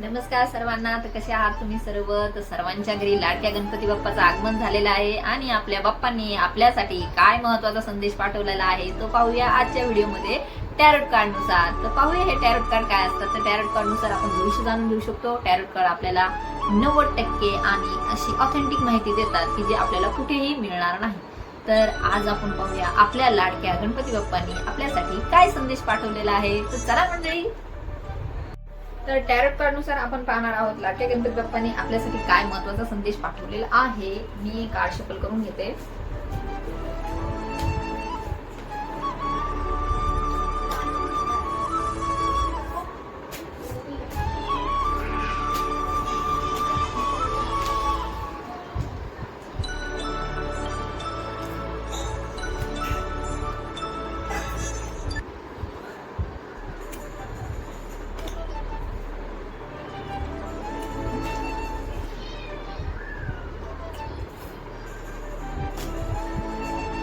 नमस्कार सर्वांना तर कसे आहात तुम्ही सर्व? तर सर्वांच्या घरी लाडक्या गणपती बाप्पाचं आगमन झालेलं आहे आणि आपल्या बाप्पांनी आपल्यासाठी काय महत्त्वाचा संदेश पाठवलेला आहे तो पाहूया आजच्या व्हिडिओमध्ये टॅरोट कार्डनुसार तर पाहूया हे टॅरोट कार्ड काय असतात तर टॅरोट कार्डनुसार आपण भविष्य जाणून घेऊ शकतो. टॅरोट कार्ड आपल्याला नव्वद टक्के आणि अशी ऑथेंटिक माहिती देतात की जे आपल्याला कुठेही मिळणार नाही. तर आज आपण पाहूया आपल्या लाडक्या गणपती बाप्पांनी आपल्यासाठी काय संदेश पाठवलेला आहे. तर चला मंडळी तर टॅरट कार्डनुसार आपण पाहणार आहोत लाडक्या गणपती बाप्पाने आपल्यासाठी काय महत्त्वाचा संदेश पाठवलेला आहे मी कार्ड शफल करून घेते.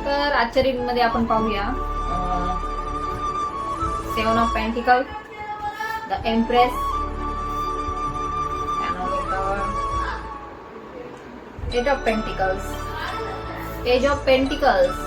तर आजच्या रिव्ह्यूमध्ये मध्ये आपण पाहूया seven of pentacle the empress eight of pentacles ace of pentacles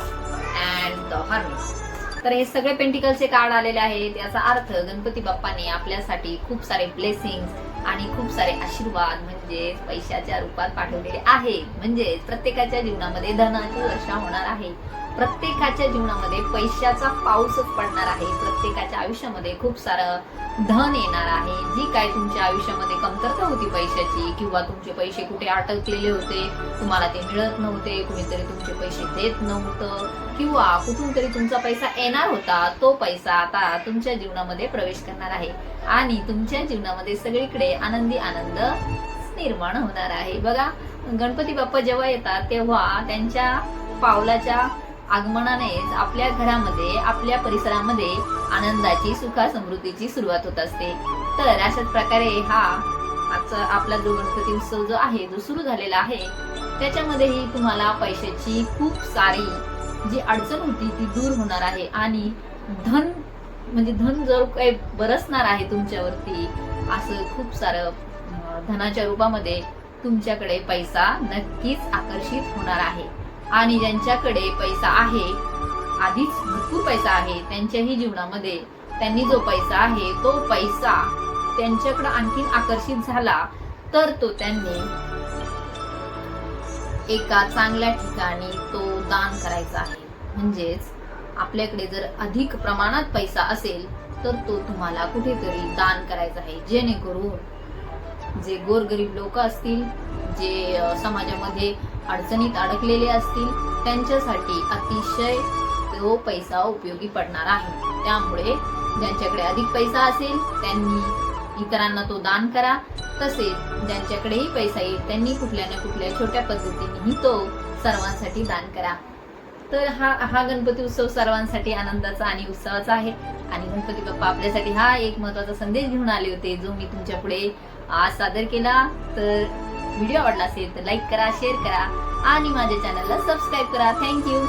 and the hermit तर हे सगळे पेंटिकलचे कार्ड आलेले आहेत. याचा अर्थ गणपती बाप्पाने आपल्यासाठी खूप सारे ब्लेसिंग आणि खूप सारे आशीर्वाद म्हणजे पैशाच्या रूपात पाठवलेले आहे. म्हणजे प्रत्येकाच्या जीवनामध्ये धनाची वर्षा होणार आहे. प्रत्येकाच्या जीवनामध्ये पैशाचा पाऊसच पडणार आहे. प्रत्येकाच्या आयुष्यामध्ये खूप सारं धन येणार आहे. जी काय तुमच्या आयुष्यामध्ये कमतरता होती पैशाची किंवा तुमचे पैसे कुठे अटकलेले होते तुम्हाला ते मिळत नव्हते कुणीतरी तुमचे पैसे देत नव्हतं किंवा कुठून तरी तुमचा पैसा येणार होता तो पैसा आता तुमच्या जीवनामध्ये प्रवेश करणार आहे. आणि तुमच्या जीवनामध्ये सगळीकडे आनंदी आनंद निर्माण होणार आहे. बघा गणपती बाप्पा जेव्हा येतात तेव्हा त्यांच्या पावलाच्या आगमनानेच आपल्या घरामध्ये आपल्या परिसरामध्ये आनंदाची सुखा समृद्धीची सुरुवात होत असते. तर अशाच प्रकारे हा आजचा आपला जो गणपती उत्सव जो आहे जो सुरू झालेला आहे त्याच्यामध्येही तुम्हाला पैशाची खूप सारी जी अडचण होती ती दूर होणार आहे. आणि धन म्हणजे धन जर काही बरसणार आहे तुमच्यावरती असं खूप सारं धनाच्या रूपामध्ये तुमच्याकडे पैसा नक्कीच आकर्षित होणार आहे. आणि ज्यांच्याकडे पैसा आहे आधीच भरपूर पैसा आहे त्यांच्याही जीवनामध्ये त्यांनी जो पैसा आहे तो पैसा त्यांच्याकडे आणखीन आकर्षित झाला तर तो त्यांनी एका चांगल्या ठिकाणी तो दान करायचा आहे. म्हणजेच आपल्याकडे जर अधिक प्रमाणात पैसा असेल तर तो तुम्हाला कुठेतरी दान करायचा आहे. जेणेकरून जे गोरगरीब लोक असतील जे समाजामध्ये अडचणीत अडकलेले असतील त्यांच्यासाठी अतिशय तो पैसा उपयोगी पडणार आहे. त्यामुळे ज्यांच्याकडे अधिक पैसा असेल त्यांनी इतरांना तो दान करा. तसेच ज्यांच्याकडेही पैसा येईल त्यांनी कुठल्या ना कुठल्या छोट्या पद्धतीनेही तो सर्वांसाठी दान करा. तर हा हा गणपती उत्सव सर्वांसाठी आनंदाचा आणि उत्सवाचा आहे. आणि गणपती बाप्पा आपल्यासाठी हा एक महत्त्वाचा संदेश घेऊन आले होते जो मी तुमच्यापुढे आज सादर केला. तर व्हिडिओ आवडला असेल तर लाईक करा शेअर करा आणि माझ्या चॅनलला सबस्क्राईब करा. थँक्यू